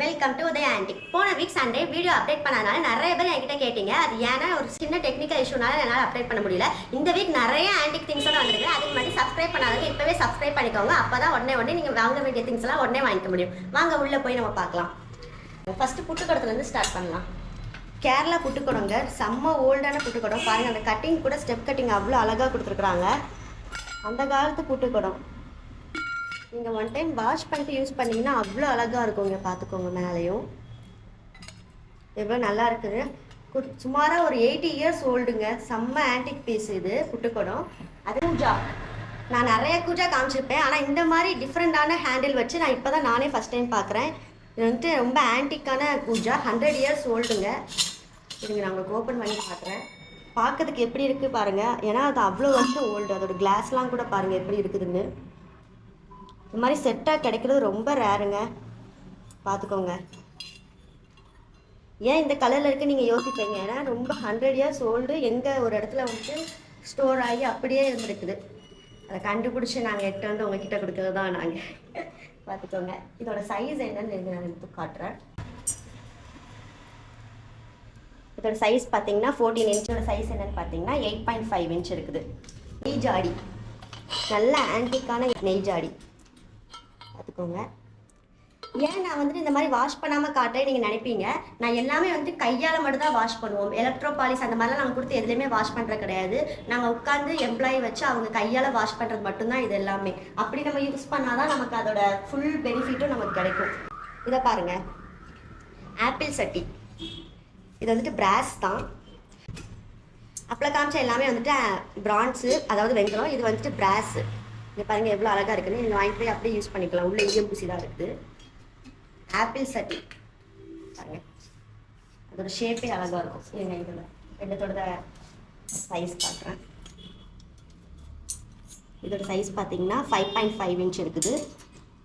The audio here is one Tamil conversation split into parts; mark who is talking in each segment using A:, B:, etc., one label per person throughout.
A: வெல்கம் டு உதய ஆண்டிக் போன வீக் சண்டே வீடியோ அப்டேட் பண்ணனால நிறைய பேர் என்கிட்ட கேட்டீங்க. அது ஏன்னா ஒரு சின்ன டெக்னிக்கல் இஷ்யூனால என்னால் அப்டேட் பண்ண முடியல. இந்த வீக் நிறைய ஆண்டிக் திங்ஸோட வந்திருக்கு. அதுக்கு முன்னாடி சப்ஸ்கிரைப் பண்ணாதவங்க இப்பவே சப்ஸ்கிரைப் பண்ணிக்கோங்க. அப்போ தான் உடனே உடனே நீங்கள் வாங்க வேண்டிய திங்ஸ் எல்லாம் உடனே வாங்கிக்க முடியும். வாங்க உள்ளே போய் நம்ம பார்க்கலாம். ஃபஸ்ட்டு புட்டுக்கடத்துலேருந்து ஸ்டார்ட் பண்ணலாம். கேரளா புட்டுக்கடங்க. செம்ம ஓல்டான புட்டுக்கடம். பாருங்கள் அந்த கட்டிங் கூட ஸ்டெப் கட்டிங் அவ்வளோ அழகாக கொடுத்துருக்குறாங்க. அந்த காலத்து புட்டுக்கடம். நீங்கள் ஒன் டைம் வாஷ் பண்ணிட்டு யூஸ் பண்ணிங்கன்னா அவ்வளோ அழகாக இருக்குங்க பார்த்துக்கோங்க மேலேயும். எவ்வளோ நல்லா இருக்குது. குட் சுமாராக ஒரு எயிட்டி இயர்ஸ் ஓல்டுங்க செம்ம ஆன்டிக் பீஸ் இது புட்டுக்கடம். அது கூஜா நான் நிறைய கூஜா காமிச்சிருப்பேன். ஆனால் இந்த மாதிரி டிஃப்ரெண்ட்டான ஹேண்டில் வச்சு நான் இப்போ தான் நானே ஃபஸ்ட் டைம் பார்க்குறேன் இது வந்துட்டு ரொம்ப ஆன்டிக்கான கூஜா ஹண்ட்ரட் இயர்ஸ் ஓல்டுங்க இதுங்க நான் உங்களுக்கு ஓப்பன் பண்ணி பார்க்குறேன் பார்க்கறதுக்கு எப்படி இருக்குது பாருங்கள் ஏன்னா அது அவ்வளோ வருஷம் ஓல்டு அதோட கிளாஸ்லாம் கூட பாருங்கள் எப்படி இருக்குதுன்னு. இது மாதிரி செட்டாக கிடைக்கிறது ரொம்ப ரேருங்க பார்த்துக்கோங்க ஏன் இந்த கலரில் இருக்குது நீங்கள் யோசிப்பீங்க? ஏன்னா ரொம்ப ஹண்ட்ரட் இயர்ஸ் ஓல்டு எங்கே ஒரு இடத்துல வந்துட்டு ஸ்டோர் ஆகி அப்படியே இருந்திருக்குது. அதை கண்டுபிடிச்சி நாங்கள் எட்டு வந்து உங்ககிட்ட கொடுக்கறது தான் நாங்கள் பார்த்துக்கோங்க இதோட சைஸ் என்னன்னு நான் எடுத்து காட்டுறேன். இதோட சைஸ் பார்த்தீங்கன்னா ஃபோர்டீன் இன்ச்சோட சைஸ் என்னன்னு பார்த்தீங்கன்னா எயிட் பாயிண்ட் ஃபைவ் இன்ச் இருக்குது. நெய் ஜாடி. நல்ல ஆன்டிக்கான நெய் ஜாடி. பார்த்துக்கோங்க. ஏன் நான் வந்துட்டு இந்த மாதிரி வாஷ் பண்ணாமல் காட்டுறேன் நீங்கள் நினைப்பீங்க? நான் எல்லாமே வந்துட்டு கையால் மட்டும் தான் வாஷ் பண்ணுவோம். எலக்ட்ரோ பாலிஸ் அந்த மாதிரிலாம் நாங்கள் கொடுத்து எதுலேயுமே வாஷ் பண்ணுறது கிடையாது. நாங்கள் உட்காந்து எம்ப்ளாயி வச்சு அவங்க கையால் வாஷ் பண்ணுறது மட்டும்தான் இது எல்லாமே. அப்படி நம்ம யூஸ் பண்ணால் தான் நமக்கு அதோட ஃபுல் பெனிஃபிட்டும் நமக்கு கிடைக்கும். இதை பாருங்க. ஆப்பிள் சட்டி. இது வந்துட்டு பிராஸ் தான். அப்பளை காமிச்ச எல்லாமே வந்துட்டு பிரான்ஸு அதாவது வெங்கலம். இது வந்துட்டு பிராஸு இங்கே பாருங்கள் எவ்வளோ அழகாக இருக்குன்னு. நீங்கள் வாங்கிட்டு போய் அப்படியே யூஸ் பண்ணிக்கலாம். உள்ள ஈயம் தான் இருக்குது. ஆப்பிள் சட்டி. பாருங்க. அதோட ஷேப்பே அழகா இருக்கும். இருங்க இதில். ரெண்டத்தோட சைஸ் பார்க்குறேன் இதோட சைஸ் பார்த்தீங்கன்னா ஃபைவ் பாயிண்ட் ஃபைவ் இன்ச் இருக்குது.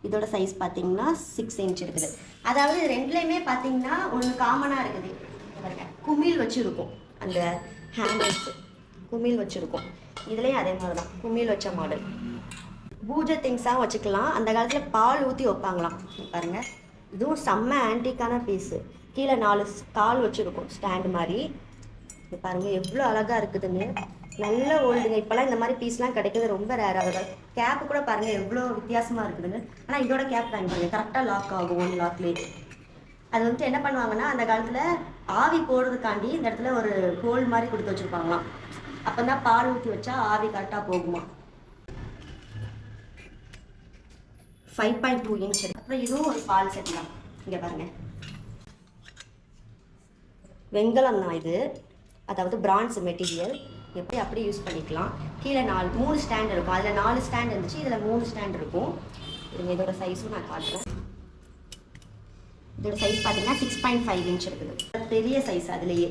A: இதோட சைஸ் பார்த்தீங்கன்னா சிக்ஸ் இன்ச் இருக்குது. அதாவது இது ரெண்டுலேயுமே பார்த்தீங்கன்னா ஒன்று காமனாக இருக்குது. குமிழ் வச்சுருக்கும். அந்த ஹேண்டில்ஸ் குமிழ் வச்சுருக்கும். இதுலேயும் அதே மாதிரி தான். குமிழ் வச்ச மாடல் பூஜை திங்ஸாக வச்சுக்கலாம். அந்த காலத்தில் பால் ஊற்றி வைப்பாங்களாம். பாருங்கள் இதுவும் செம்ம ஆன்டிக்கான பீஸு கீழே நாலு ஸ்- கால் வச்சுருக்கும். ஸ்டாண்டு மாதிரி. பாருங்கள் எவ்வளோ அழகாக இருக்குதுன்னு. நல்ல ஓல்டுங்க இப்போலாம் இந்த மாதிரி பீஸ்லாம் கிடைக்கிறது ரொம்ப ரேராக ஆகுது கேப்பு கூட பாருங்கள் எவ்வளோ வித்தியாசமாக இருக்குதுன்னு. ஆனால் இதோட கேப் வாங்கி கரெக்டாக லாக் ஆகும் ஒன் லாக்லேயே அது வந்துட்டு என்ன பண்ணுவாங்கன்னா அந்த காலத்தில் ஆவி போடுறதுக்காண்டி இந்த இடத்துல ஒரு ஹோல் மாதிரி கொடுத்து வச்சுருப்பாங்களாம். அப்போ தான் பால் ஊற்றி வச்சா ஆவி கரெக்டாக போகுமா ஃபைவ் பாயிண்ட் டூ இன்ச் அப்புறம் இதுவும் ஒரு பால் செட் தான். இங்கே பாருங்கள் வெங்கலம் தான் இது. அதாவது பிரான்ஸ் மெட்டீரியல் எப்படி அப்படி யூஸ் பண்ணிக்கலாம். கீழே நாலு மூணு ஸ்டாண்ட் இருக்கும். அதில் நாலு ஸ்டாண்ட் இருந்துச்சு. இதில் மூணு ஸ்டாண்ட் இருக்கும். இதுங்க இதோட சைஸும் நான் காட்டுறேன். இதோட சைஸ் பார்த்தீங்கன்னா சிக்ஸ் பாயிண்ட் ஃபைவ் இன்ச் இருக்குது. பெரிய சைஸ் அதுலேயே.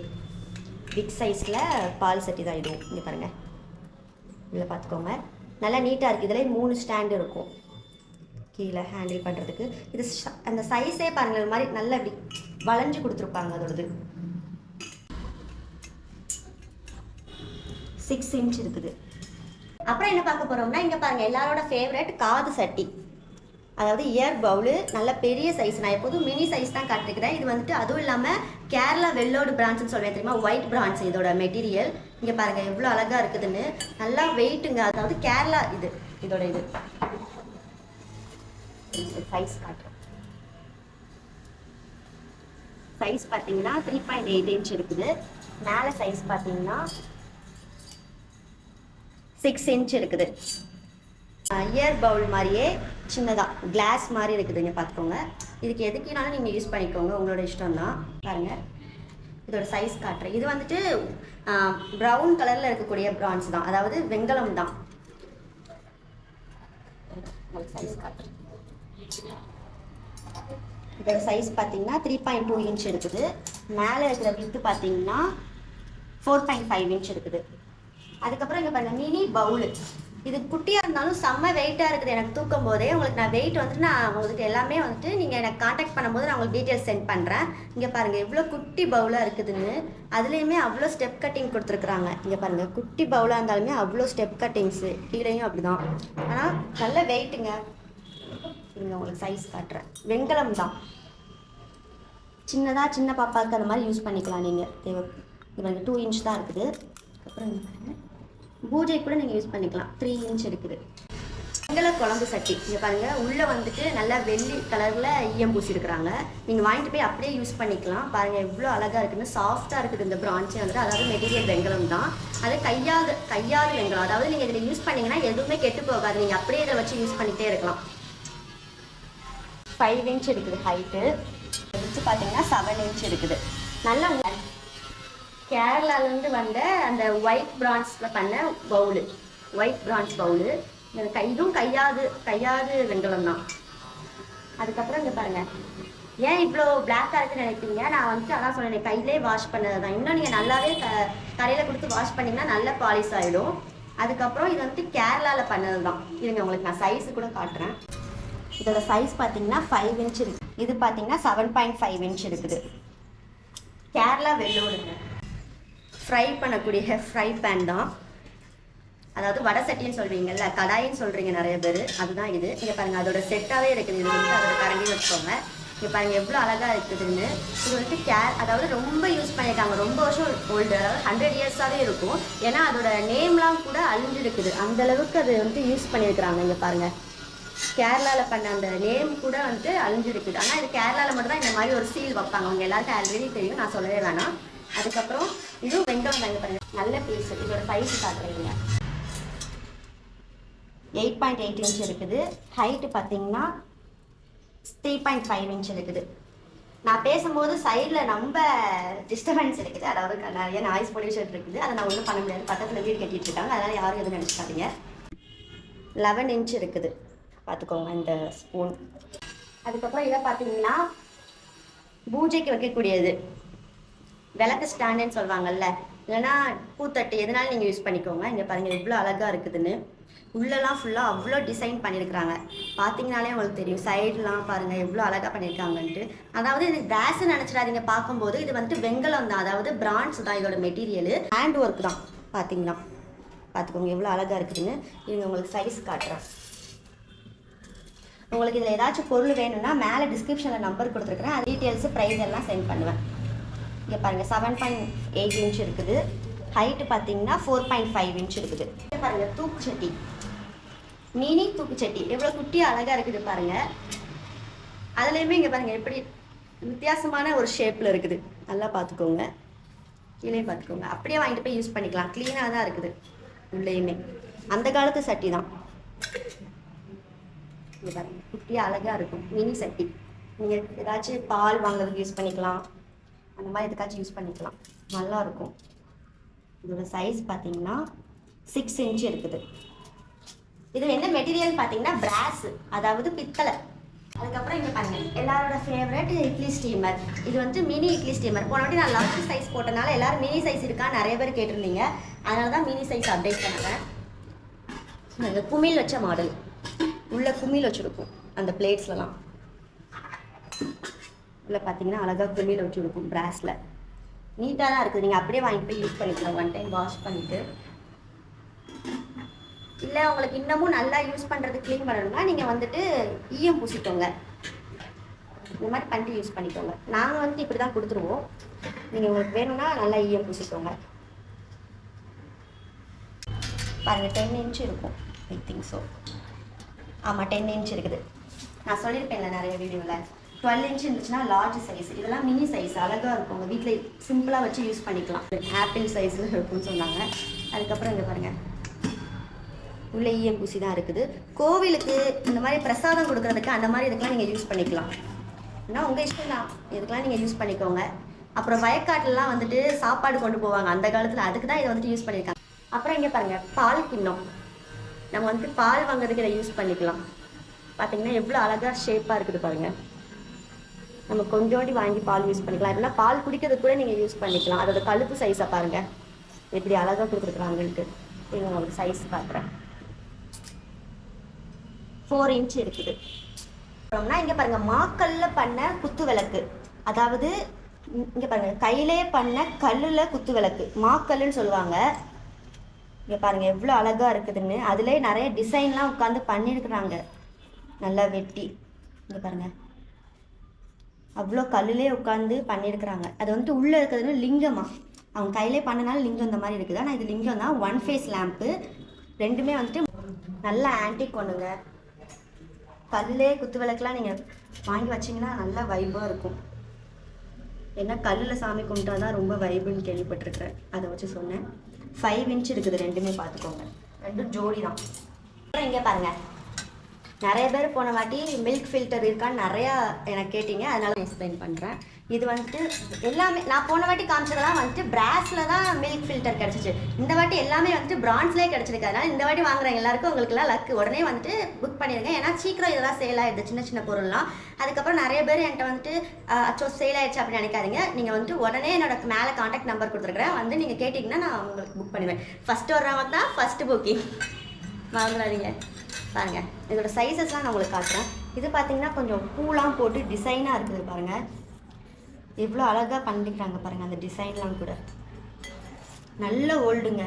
A: பிக் சைஸில் பால் செட்டி தான் இதுவும் இங்கே பாருங்கள் இதில் பார்த்துக்கோங்க நல்லா நீட்டாக இருக்குது இதுலேயே மூணு ஸ்டாண்டு இருக்கும். கீழே ஹேண்டில் பண்ணுறதுக்கு இது அந்த சைஸே பாருங்கள் ஒரு மாதிரி நல்லா இப்படி வளைஞ்சு கொடுத்துருப்பாங்க அதோடது. சிக்ஸ் இன்ச் இருக்குது. அப்புறம் என்ன பார்க்க போகிறோம்னா இங்கே பாருங்கள் எல்லாரோட ஃபேவரட் காது சட்டி. அதாவது இயர் பவுலு நல்ல பெரிய சைஸ் நான் எப்போதும் மினி சைஸ் தான் காட்டுக்கிறேன் இது வந்துட்டு அதுவும் இல்லாமல் கேரளா வெள்ளோடு பிரான்ச்னு சொல்லுவேன் தெரியுமா? ஒயிட் பிரான்ச் இதோட மெட்டீரியல் இங்கே பாருங்கள் எவ்வளோ அழகாக இருக்குதுன்னு. நல்லா வெயிட்டுங்க அதாவது கேரளா இது இதோட இது. சைஸ் காட்டுறேன் சைஸ் பார்த்தீங்கன்னா த்ரீ பாயிண்ட் எயிட் இன்ச் இருக்குது. மேலே சைஸ் பார்த்தீங்கன்னா சிக்ஸ் இன்ச் இருக்குது. இயர் பவுல் மாதிரியே சின்னதாக கிளாஸ் மாதிரி இருக்குதுங்க பார்த்துக்கோங்க. இதுக்கு எதுக்குனாலும் நீங்கள் யூஸ் பண்ணிக்கோங்க. உங்களோட இஷ்டம் தான் பாருங்கள் இதோட சைஸ் காட்டுறேன். இது வந்துட்டு ப்ரௌன் கலரில் இருக்கக்கூடிய பிரான்ஸ் தான். அதாவது வெங்கலம் தான். சைஸ் காட்டுறேன். இதோட சைஸ் பார்த்தீங்கன்னா த்ரீ பாயிண்ட் டூ இன்ச் இருக்குது. மேலே இருக்கிற வித்து பார்த்தீங்கன்னா ஃபோர் பாயிண்ட் ஃபைவ் இன்ச் இருக்குது. அதுக்கப்புறம் இங்கே பாருங்கள் மினி பவுலு இது குட்டியாக இருந்தாலும் செம்ம வெயிட்டாக இருக்குது. எனக்கு தூக்கும் போதே உங்களுக்கு நான் வெயிட் வந்துட்டு நான் உங்களுக்கு எல்லாமே வந்துட்டு நீங்கள் எனக்கு காண்டாக்ட் பண்ணும்போது நான் உங்களுக்கு டீட்டெயில்ஸ் சென்ட் பண்ணுறேன் இங்கே பாருங்கள் எவ்வளோ குட்டி பவுலாக இருக்குதுன்னு அதுலேயுமே அவ்வளோ ஸ்டெப் கட்டிங் கொடுத்துருக்குறாங்க. இங்கே பாருங்கள் குட்டி பவுலாக இருந்தாலுமே அவ்வளோ ஸ்டெப் கட்டிங்ஸு கீழேயும் அப்படிதான். ஆனால் நல்ல வெயிட்டுங்க இங்கே உங்களுக்கு சைஸ் காட்டுறேன். வெண்கலம் தான். சின்னதாக சின்ன பாப்பாவுக்கு அந்த மாதிரி யூஸ் பண்ணிக்கலாம் நீங்கள் தேவை இது வந்து டூ இன்ச் தான் இருக்குது. அப்புறம் இங்க பாருங்க. பூஜை கூட நீங்கள் யூஸ் பண்ணிக்கலாம். த்ரீ இன்ச் இருக்குது. வெங்கல குழம்பு சட்டி. இங்கே பாருங்கள் உள்ளே வந்துட்டு நல்லா வெள்ளி கலரில் ஈயம் பூசியிருக்கிறாங்க நீங்கள் வாங்கிட்டு போய் அப்படியே யூஸ் பண்ணிக்கலாம். பாருங்கள் எவ்வளோ அழகாக இருக்குன்னு. சாஃப்டாக இருக்குது இந்த பிரான்ச்சே வந்துட்டு. அதாவது மெட்டீரியல் வெங்கலம் தான். அது கையாது கையாது வெங்கலம். அதாவது நீங்கள் இதில் யூஸ் பண்ணீங்கன்னா எதுவுமே கெட்டு போகாது. நீங்கள் அப்படியே இதை வச்சு யூஸ் பண்ணிகிட்டே இருக்கலாம். ஃபைவ் இன்ச் இருக்குது ஹைட்டு வச்சு பார்த்தீங்கன்னா செவன் இன்ச் இருக்குது. நல்லா கேரளாலேருந்து வந்த அந்த ஒயிட் பிரான்ஸில் பண்ண பவுலு ஒயிட் பிரான்ஸ் பவுலு இதுவும் கையாது கையாது வெண்கலம் தான். அதுக்கப்புறம் இங்கே பாருங்கள் ஏன் இவ்வளோ பிளாக்காக இருக்குன்னு நினைப்பீங்க? நான் வந்துட்டு அதான் சொன்னேன் கையிலே வாஷ் பண்ணது தான் இன்னும் நீங்கள் நல்லாவே க கடையில் கொடுத்து வாஷ் பண்ணிங்கன்னா நல்ல பாலிஷ் ஆகிடும் அதுக்கப்புறம் இது வந்துட்டு கேரளாவில் பண்ணது தான் இதுங்க உங்களுக்கு நான் சைஸ் கூட காட்டுறேன். இதோட சைஸ் பார்த்தீங்கன்னா ஃபைவ் இன்ச் இருக்குது இது பார்த்தீங்கன்னா செவன் பாயிண்ட் ஃபைவ் இன்ச் இருக்குது. கேரளா வெள்ளோடுங்க ஃப்ரை பண்ணக்கூடிய ஃப்ரை பேன் தான். அதாவது வடை சட்டின்னு சொல்வீங்கல்ல கடாயின்னு சொல்கிறீங்க நிறைய பேர். அதுதான் இது. இங்கே பாருங்கள் அதோட செட்டாகவே இருக்குது. இது வந்து அதோட கரண்டி வச்சுக்கோங்க. இங்கே பாருங்கள் எவ்வளோ அழகாக இருக்குதுன்னு. இது வந்து கேர் அதாவது ரொம்ப யூஸ் பண்ணியிருக்காங்க. ரொம்ப வருஷம் ஓல்டு அதாவது ஹண்ட்ரட் இயர்ஸாகவே இருக்கும். ஏன்னா அதோட நேம்லாம் கூட அழிஞ்சிருக்குது. அந்தளவுக்கு அது வந்து யூஸ் பண்ணியிருக்கிறாங்க இங்கே பாருங்கள் கேரளாவில் பண்ண அந்த நேம் கூட வந்துட்டு அழிஞ்சிருக்குது. ஆனால் இது கேரளாவில் மட்டும் தான் இந்த மாதிரி ஒரு சீல் வைப்பாங்க. அவங்க எல்லாருக்கும் ஆல்ரெடி தெரியும். நான் சொல்லவே வேணாம். அதுக்கப்புறம் இதுவும் வெங்காயம் வாங்கி பாருங்க. நல்ல பீஸ் இதோட சைஸ் காட்டுறீங்க. எயிட் பாயிண்ட் எயிட் இன்ச் இருக்குது. ஹைட்டு பார்த்தீங்கன்னா த்ரீ பாயிண்ட் ஃபைவ் இன்ச் இருக்குது. நான் பேசும்போது சைடில் ரொம்ப டிஸ்டர்பன்ஸ் இருக்குது. அதாவது நிறைய நாய்ஸ் பொல்யூஷன் இருக்குது. அதை நான் ஒன்றும் பண்ண முடியாது. பக்கத்தில் வீடு கட்டிட்டு இருக்காங்க. அதனால் யாரும் எதுவும் நினச்சிக்காதீங்க. லெவன் இன்ச் இருக்குது. பார்த்துக்கோங்க இந்த ஸ்பூன் அதுக்கப்புறம் இதை பார்த்தீங்கன்னா பூஜைக்கு வைக்கக்கூடியது. விளக்கு ஸ்டாண்டுன்னு சொல்லுவாங்கல்ல இல்லைன்னா பூத்தட்டு எதனால நீங்கள் யூஸ் பண்ணிக்கோங்க. இங்கே பாருங்கள் எவ்வளோ அழகாக இருக்குதுன்னு. உள்ளெல்லாம் ஃபுல்லாக அவ்வளோ டிசைன் பண்ணியிருக்கிறாங்க பார்த்தீங்கனாலே உங்களுக்கு தெரியும் சைடுலாம் பாருங்கள் எவ்வளோ அழகாக பண்ணியிருக்காங்கன்ட்டு அதாவது இது கிராஸ் நினச்சிடாதீங்க. பார்க்கும்போது இது வந்துட்டு வெங்கலம் தான். அதாவது பிரான்ஸ் தான் இதோட மெட்டீரியல் ஹேண்ட் ஒர்க் தான் பார்த்தீங்களா பார்த்துக்கோங்க எவ்வளோ அழகாக இருக்குதுன்னு. இவங்க உங்களுக்கு சைஸ் காட்டுறேன். உங்களுக்கு இதில் ஏதாச்சும் பொருள் வேணும்னா மேலே டிஸ்கிரிப்ஷனில் நம்பர் கொடுத்துருக்குறேன். அது டீட்டெயில்ஸு ப்ரைஸ் எல்லாம் சென்ட் பண்ணுவேன். இங்கே பாருங்கள் செவன் பாயிண்ட் எயிட் இன்ச் இருக்குது. ஹைட்டு பார்த்தீங்கன்னா ஃபோர் பாயிண்ட் ஃபைவ் இன்ச் இருக்குது. இங்க பாருங்க தூக்குச்சட்டி. மினி தூக்குச்சட்டி. எவ்வளோ குட்டி அழகாக இருக்குது பாருங்கள் அதுலேயுமே இங்கே பாருங்கள் எப்படி வித்தியாசமான ஒரு ஷேப்பில் இருக்குது. நல்லா பார்த்துக்கோங்க கீழே பார்த்துக்கோங்க அப்படியே வாங்கிட்டு போய் யூஸ் பண்ணிக்கலாம். க்ளீனாக தான் இருக்குது உள்ளேயுமே. அந்த காலத்து சட்டி தான். இங்க பாருங்கள் குட்டியாக அழகாக இருக்கும். மினி சட்டி. நீங்கள் ஏதாச்சும் பால் வாங்குறதுக்கு யூஸ் பண்ணிக்கலாம். அந்த மாதிரி எதுக்காச்சும் யூஸ் பண்ணிக்கலாம். நல்லா இருக்கும் இதோட சைஸ் பார்த்தீங்கன்னா சிக்ஸ் இன்ச் இருக்குது. இது என்ன மெட்டீரியல் பார்த்தீங்கன்னா பிராஸ் அதாவது பித்தளை. அதுக்கப்புறம் இங்கே பாருங்க எல்லாரோட ஃபேவரட் இட்லி ஸ்டீமர் இது வந்து மினி இட்லி ஸ்டீமர் போன வாட்டி நான் லார்ஜ் சைஸ் போட்டனால எல்லோரும் மினி சைஸ் இருக்கா நிறைய பேர் கேட்டிருந்தீங்க. அதனால தான் மினி சைஸ் அப்டேட் பண்ணுறேன் அந்த குமிழ் வச்ச மாடல். உள்ள குமிழ் வச்சுருக்கும் அந்த பிளேட்ஸ்லலாம் உள்ள பார்த்தீங்கன்னா அழகாக குமியில் வச்சு கொடுக்கும் பிராஸில் நீட்டாக தான் இருக்குது. நீங்கள் அப்படியே வாங்கிட்டு போய் யூஸ் பண்ணிக்கலாம். ஒன் டைம் வாஷ் பண்ணிவிட்டு இல்லை உங்களுக்கு இன்னமும் நல்லா யூஸ் பண்ணுறது க்ளீன் பண்ணணும்னா நீங்கள் வந்துட்டு ஈயம் பூசிக்கோங்க. இந்த மாதிரி பண்ணிட்டு யூஸ் பண்ணிக்கோங்க. நாங்கள் வந்து இப்படி தான் கொடுத்துருவோம். நீங்கள் உங்களுக்கு வேணும்னா நல்லா ஈயம் பூசிக்கோங்க. பாருங்கள் டென் இன்ச் இருக்கும். ஐ திங்க் ஸோ ஆமாம் டென் இன்ச் இருக்குது. நான் சொல்லியிருப்பேன்ல நிறைய வீடியோவில் டுவெல் இன்ச் இருந்துச்சுன்னா லார்ஜ் சைஸ் இதெல்லாம் மினி சைஸ் அழகாக இருக்கும். உங்கள் வீட்டில் சிம்பிளாக வச்சு யூஸ் பண்ணிக்கலாம். ஆப்பிள் சைஸில் இருக்கும்னு சொன்னாங்க. அதுக்கப்புறம் இங்கே பாருங்கள் உள்ள ஈயம் பூசி தான் இருக்குது. கோவிலுக்கு இந்த மாதிரி பிரசாதம் கொடுக்குறதுக்கு அந்த மாதிரி இதுக்கெல்லாம் நீங்கள் யூஸ் பண்ணிக்கலாம். ஏன்னா உங்கள் இஷ்டம் தான். இதுக்கெல்லாம் நீங்கள் யூஸ் பண்ணிக்கோங்க. அப்புறம் வயக்காட்டுலலாம் வந்துட்டு சாப்பாடு கொண்டு போவாங்க. அந்த காலத்தில் அதுக்கு தான் இதை வந்துட்டு யூஸ் பண்ணியிருக்காங்க அப்புறம் இங்கே பாருங்கள் பால் கிண்ணம். நம்ம வந்துட்டு பால் வாங்குறதுக்கு இதை யூஸ் பண்ணிக்கலாம். பார்த்தீங்கன்னா எவ்வளோ அழகாக ஷேப்பாக இருக்குது பாருங்கள் நம்ம கொஞ்சோண்டி வாங்கி பால் யூஸ் பண்ணிக்கலாம். இல்லைன்னா பால் குடிக்கிறதுக்கு கூட நீங்கள் யூஸ் பண்ணிக்கலாம். அதோட கழுப்பு சைஸை பாருங்கள் எப்படி அழகாக கொடுத்துருக்குறாங்களுக்கு நீங்கள் உங்களுக்கு சைஸ் பார்க்குறேன் ஃபோர் இன்ச் இருக்குது. அப்புறம்னா இங்கே பாருங்கள் மாக்கல்ல பண்ண குத்து விளக்கு. அதாவது இங்கே பாருங்கள் கையிலே பண்ண கல்லில் குத்து விளக்கு. மாக்கல்லுன்னு சொல்லுவாங்க. இங்கே பாருங்க எவ்வளோ அழகாக இருக்குதுன்னு. அதுலயே நிறைய டிசைன்லாம் உட்காந்து பண்ணியிருக்கிறாங்க. நல்லா வெட்டி. இங்கே பாருங்கள் அவ்வளோ கல்லுலே உட்காந்து பண்ணியிருக்கிறாங்க. அது வந்துட்டு உள்ளே இருக்கிறது லிங்கமா? அவங்க கையிலே பண்ணனால லிங்கம் இந்த மாதிரி இருக்குது. ஆனால் இது லிங்கம் தான் ஒன் ஃபேஸ் லேம்ப்பு ரெண்டுமே வந்துட்டு நல்லா ஆன்டிக் ஒன்றுங்க கல்லே குத்து விளக்குலாம் நீங்கள் வாங்கி வச்சீங்கன்னா நல்லா வைபாக இருக்கும். ஏன்னா கல்லில் சாமி கும்பிட்டா தான் ரொம்ப வைபுன்னு கேள்விப்பட்டிருக்கிறேன். அதை வச்சு சொன்னேன். ஃபைவ் இன்ச் இருக்குது. ரெண்டுமே பார்த்துக்கோங்க. ரெண்டும் ஜோடி தான் அப்புறம் இங்கே பாருங்கள் நிறைய பேர் போன வாட்டி மில்க் ஃபில்டர் இருக்கான்னு நிறையா எனக்கு கேட்டிங்க அதனால எக்ஸ்பிளைன் பண்ணுறேன் இது வந்துட்டு எல்லாமே நான் போன வாட்டி காமிச்சதெல்லாம் வந்துட்டு பிராஸில் தான் மில்க் ஃபில்டர் கிடச்சிச்சு. இந்த வாட்டி எல்லாமே வந்துட்டு பிரான்ஸ்லேயே கிடச்சிருக்கு. அதனால் இந்த வாட்டி வாங்குறவங்க எல்லாருக்கும் உங்களுக்குலாம் லக்கு உடனே வந்துட்டு புக் பண்ணிடுங்க ஏன்னா சீக்கிரம் இதெல்லாம் சேல் ஆகிடுது சின்ன சின்ன பொருள்லாம். அதுக்கப்புறம் நிறைய பேர் என்கிட்ட வந்துட்டு அச்சோ சேல் ஆயிடுச்சு அப்படின்னு நினைக்காதீங்க. நீங்கள் வந்துட்டு உடனே என்னோட மேலே காண்டாக்ட் நம்பர் கொடுத்துருக்குறேன். வந்து நீங்கள் கேட்டிங்கன்னா நான் உங்களுக்கு புக் பண்ணுவேன். ஃபஸ்ட்டு வர்றவங்க தான் ஃபஸ்ட்டு புக்கிங் வாங்குறாதீங்க. பாருங்கள் இதோட சைஸஸ்லாம் நான் உங்களுக்கு காட்டுறேன். இது பார்த்தீங்கன்னா கொஞ்சம் பூலாம் போட்டு டிசைனாக இருக்குது பாருங்கள் எவ்வளோ அழகாக பண்ணிக்கிறாங்க பாருங்கள் அந்த டிசைன்லாம் கூட. நல்ல ஓல்டுங்க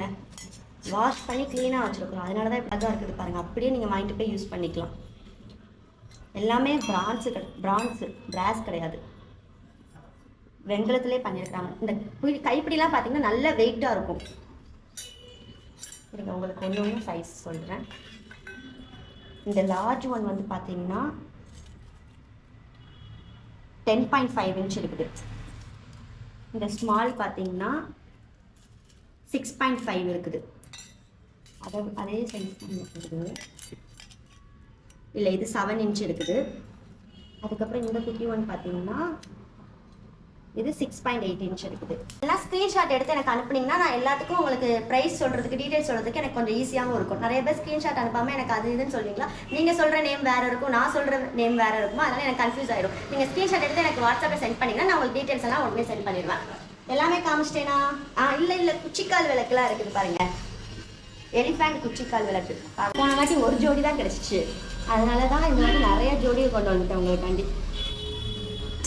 A: வாஷ் பண்ணி க்ளீனாக வச்சுருக்குறோம். அதனால தான் அழகாக இருக்குது பாருங்கள் அப்படியே நீங்கள் வாங்கிட்டு போய் யூஸ் பண்ணிக்கலாம். எல்லாமே பிரான்ஸு கிடை பிரான்ஸு பிராஸ் கிடையாது. வெண்கலத்திலே பண்ணியிருக்கிறாங்க. இந்த கைப்பிடிலாம் பார்த்தீங்கன்னா நல்ல வெயிட்டாக இருக்கும். இருங்க உங்களுக்கு ஒன்று ஒன்று சைஸ் சொல்கிறேன் இந்த லார்ஜ் ஒன் வந்து பார்த்தீங்கன்னா டென் பாயிண்ட் ஃபைவ் இன்ச் இருக்குது. இந்த ஸ்மால் பார்த்தீங்கன்னா சிக்ஸ் பாயிண்ட் ஃபைவ் இருக்குது. அதை அதே சைஸ் தான் இருக்குது. இல்லை இது செவன் இன்ச் இருக்குது. அதுக்கப்புறம் இந்த குட்டி ஒன் பார்த்தீங்கன்னா இது சிக்ஸ் பாயிண்ட் எயிட் இன்ச் இருக்குது. எல்லாம் ஸ்க்ரீன்ஷாட் எடுத்து எனக்கு அனுப்புனீங்கன்னா நான் எல்லாத்துக்கும் உங்களுக்கு ப்ரைஸ் சொல்கிறதுக்கு டீடைல்ஸ் சொல்கிறதுக்கு எனக்கு கொஞ்சம் ஈஸியாகவும் இருக்கும். நிறைய பேர் ஸ்க்ரீன்ஷாட் அனுப்பாமல் எனக்கு அது இதுன்னு சொல்லுவீங்களா? நீங்கள் சொல்கிற நேம் வேறு இருக்கும் நான் சொல்கிற நேம் வேறு இருக்கும்? அதனால் எனக்கு கன்ஃபியூஸ் ஆயிடும். நீங்கள் ஸ்க்ரீன்ஷாட் எடுத்து எனக்கு வாட்ஸ்அப்பில் சென்ட் பண்ணிங்கன்னா நான் உங்களுக்கு டீடைல்ஸ் எல்லாம் உடனே சென்ட் பண்ணிடுவேன். எல்லாமே காமிச்சிட்டேனா? ஆ இல்லை இல்லை. குச்சிக்கால் விளக்குலாம் இருக்குது பாருங்க. எலிஃபேண்ட் குச்சிக்கால் விளக்கு. போன வாட்டி ஒரு ஜோடி தான் கிடச்சிச்சு. அதனால தான் இந்த மாதிரி நிறைய ஜோடியை கொண்டு வந்துட்டேன் உங்களுக்காண்டி.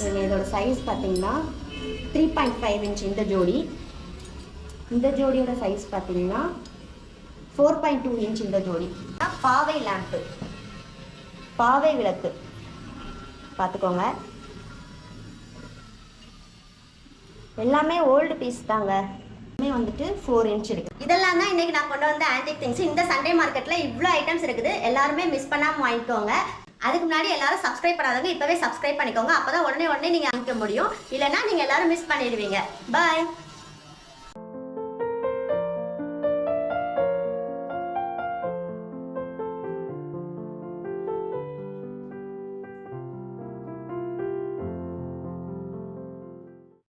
A: நீங்கள் இதோட சைஸ் பார்த்தீங்கன்னா த்ரீ பாயிண்ட் ஃபைவ் இன்ச் இந்த ஜோடி. இந்த ஜோடியோட சைஸ் பார்த்தீங்கன்னா ஃபோர் பாயிண்ட் டூ இன்ச் இந்த ஜோடி. பாவை லேம்ப்பு பாவை விளக்கு. பார்த்துக்கோங்க எல்லாமே ஓல்டு பீஸ் தாங்க. எல்லாமே வந்துட்டு ஃபோர் இன்ச் இருக்கு. இதெல்லாம் தான் இன்னைக்கு நான் கொண்டு வந்த ஆன்டிக் திங்ஸ் இந்த சண்டே மார்க்கெட்டில் இவ்வளோ ஐட்டம்ஸ் இருக்குது. எல்லாருமே மிஸ் பண்ணாமல் வாங்கிக்கோங்க. அதுக்கு முன்னாடி எல்லாரும் சப்ஸ்கிரைப் பண்ணாதவங்க இப்பவே சப்ஸ்கிரைப் பண்ணிக்கோங்க. அப்பதான் உடனே உடனே நீங்க வாங்கிக்க முடியும். இல்லைன்னா நீங்க எல்லாரும் மிஸ் பண்ணிடுவீங்க. பாய்